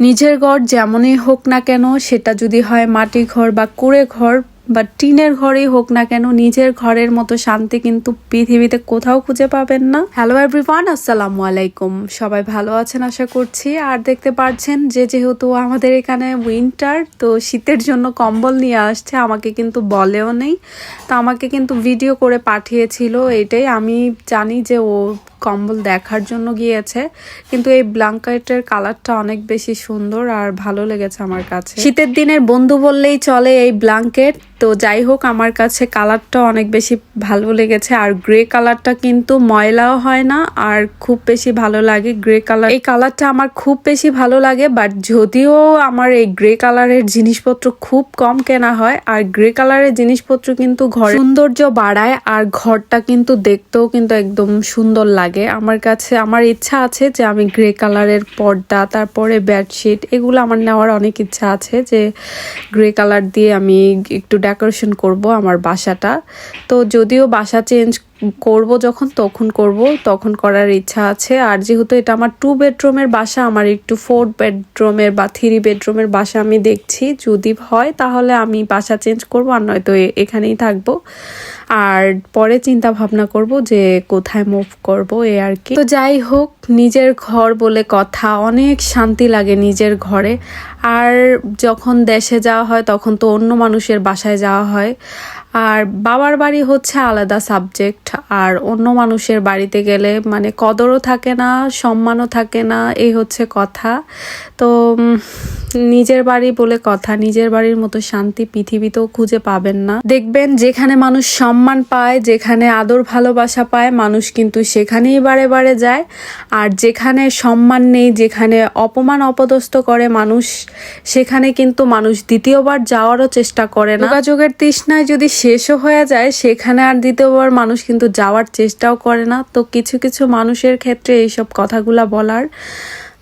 নিজের ঘর যেমনই হোক না কেন, সেটা যদি হয় মাটির ঘর বা কুড়ে ঘর বা টিনের ঘরেই হোক না কেন, নিজের ঘরের মতো শান্তি কিন্তু পৃথিবীতে কোথাও খুঁজে পাবেন না। হ্যালো এভরিওয়ান আসসালামু আলাইকুম। সবাই ভালো আছেন আশা করছি। আর দেখতে পাচ্ছেন যে যেহেতু আমাদের এখানে উইন্টার তো শীতের জন্য কম্বল নিয়ে আসছে, আমাকে কিন্তু বলেও নেই। তো আমাকে কিন্তু ভিডিও করে পাঠিয়েছিল, এটাই আমি জানি যে ও কম্বল দেখার জন্য গিয়েছে। কিন্তু এই ব্ল্যাঙ্কেটের কালারটা অনেক বেশি সুন্দর আর ভালো লেগেছে আমার কাছে। শীতের দিনের বন্ধু বললেই চলে এই ব্ল্যাঙ্কেট। তো যাই হোক, আমার কাছে কালারটা অনেক বেশি ভালো লেগেছে। আর গ্রে কালারটা কিন্তু ময়লাও হয় না, আর খুব বেশি ভালো লাগে গ্রে কালার। এই কালারটা আমার খুব বেশি ভালো লাগে, বাট যদিও আমার এই গ্রে কালারের জিনিসপত্র খুব কম কেনা হয়, আর গ্রে কালারের জিনিসপত্র কিন্তু ঘর সৌন্দর্য বাড়ায়, আর ঘরটা কিন্তু দেখতেও কিন্তু একদম সুন্দর লাগে। আমার কাছে, আমার ইচ্ছা আছে যে আমি গ্রে কালারের পর্দা, তারপরে বেডশিট, এগুলো আমার নেওয়ার অনেক ইচ্ছা আছে যে গ্রে কালার দিয়ে আমি একটু ডেকোরেশন করব আমার বাসাটা। তো যদিও বাসা চেঞ্জ করব যখন, তখন করব, তখন করার ইচ্ছা আছে। আর যেহেতু এটা আমার টু বেডরুমের বাসা, আমার একটু ফোর বেডরুমের বা থ্রি বেডরুমের বাসা আমি দেখছি। যদি হয়, তাহলে আমি বাসা চেঞ্জ করব আর নয়তো এখানেই থাকব। আর পরে চিন্তা ভাবনা করব যে কোথায় মুভ করব এ আর কি। তো যাই হোক, নিজের ঘর বলে কথা, অনেক শান্তি লাগে নিজের ঘরে। আর যখন দেশে যাওয়া হয়, তখন তো অন্য মানুষের বাসায় যাওয়া হয়। আর বাবার বাড়ি হচ্ছে আলাদা সাবজেক্ট আর অন্য মানুষের বাড়িতে গেলে মানে কদরও থাকে না, সম্মানও থাকে না, এই হচ্ছে কথা। তো নিজের বাড়ি বলে কথা, নিজের বাড়ির মতো শান্তি পৃথিবীতেও খুঁজে পাবেন না। দেখবেন যেখানে মানুষ সম্মান পায়, যেখানে আদর ভালোবাসা পায়, মানুষ কিন্তু সেখানেই বারে বারে যায়। আর যেখানে সম্মান নেই, যেখানে অপমান অপদস্থ করে মানুষ, সেখানে কিন্তু মানুষ দ্বিতীয়বার যাওয়ারও চেষ্টা করে না। যোগাযোগের তৃষ্ণায় যদি শেষও হয়ে যায়, সেখানে আর দ্বিতীয়বার মানুষ কিন্তু যাওয়ার চেষ্টাও করে না। তো কিছু কিছু মানুষের ক্ষেত্রে এইসব কথাগুলো বলার।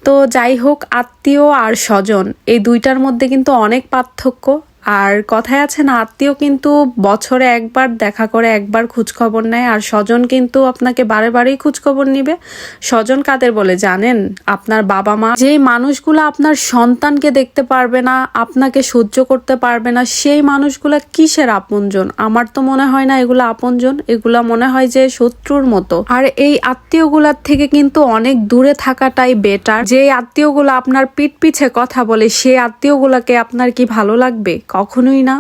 তো যাই হোক, আত্মীয় আর স্বজন, এই দুইটার মধ্যে কিন্তু অনেক পার্থক্য। আর কথায় আছে না আত্মীয় কিন্তু বছরে একবার দেখা করে একবার খোঁজখবর নেয়, আর স্বজন কিন্তু আপনাকে বারে বারেই খোঁজখবর নিবে। স্বজন কাদের বলে, জানেন? আপনার বাবা মা, যেই মানুষগুলো আপনার সন্তানকে দেখতে পারবে না, আপনাকে সহ্য করতে পারবে না, সেই মানুষগুলা কিসের আপনজন? আমার তো মনে হয় না এগুলো আপনজন, এগুলা মনে হয় যে শত্রুর মতো। আর এই আত্মীয়গুলার থেকে কিন্তু অনেক দূরে থাকাটাই বেটার যে আত্মীয়গুলো আপনার পিঠ পিছে কথা বলে, সেই আত্মীয়গুলাকে আপনার কি ভালো লাগবে? কখনোই না।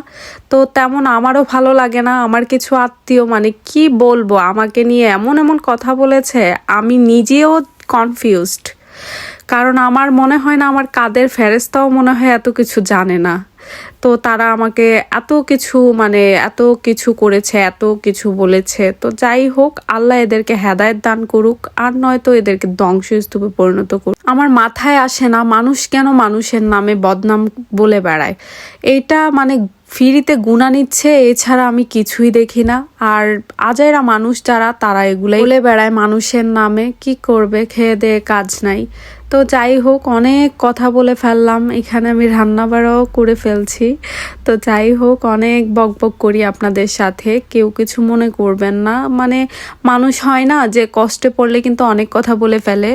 তো তেমন আমারও ভালো লাগে না, আমার কিছু আত্মীয় মানে কি বলব, আমাকে নিয়ে এমন এমন কথা বলেছে, আমি নিজেও কনফিউজড কারণ আমার মনে হয় না, আমার কাদের ফেরেস্তাও মনে হয় এত কিছু জানে না। তো তারা আমাকে এত কিছু মানে এত কিছু করেছে, এত কিছু বলেছে। তো যাই হোক, আল্লাহ এদেরকে হেদায়েত দান করুক, আর নয়তো এদেরকে ধ্বংসস্তূপে পরিণত করুক। আমার মাথায় আসে না মানুষ কেন মানুষের নামে বদনাম বলে বেড়ায়। এইটা মানে ফ্রিতে গুণা নিচ্ছে, এছাড়া আমি কিছুই দেখি না। আর আজাইরা মানুষ যারা, তারা এগুলাই বলে বেড়ায় মানুষের নামে, কি করবে, খেয়ে দেয়ে কাজ নাই। তো যাই হোক, অনেক কথা বলে ফেললাম, এখানে আমি রান্না বাড়াও করে ফেলছি। তো যাই হোক, অনেক বকবক করি আপনাদের সাথে, কেউ কিছু মনে করবেন না। মানে মানুষ হয় না যে কষ্টে পড়লে কিন্তু অনেক কথা বলে ফেলে।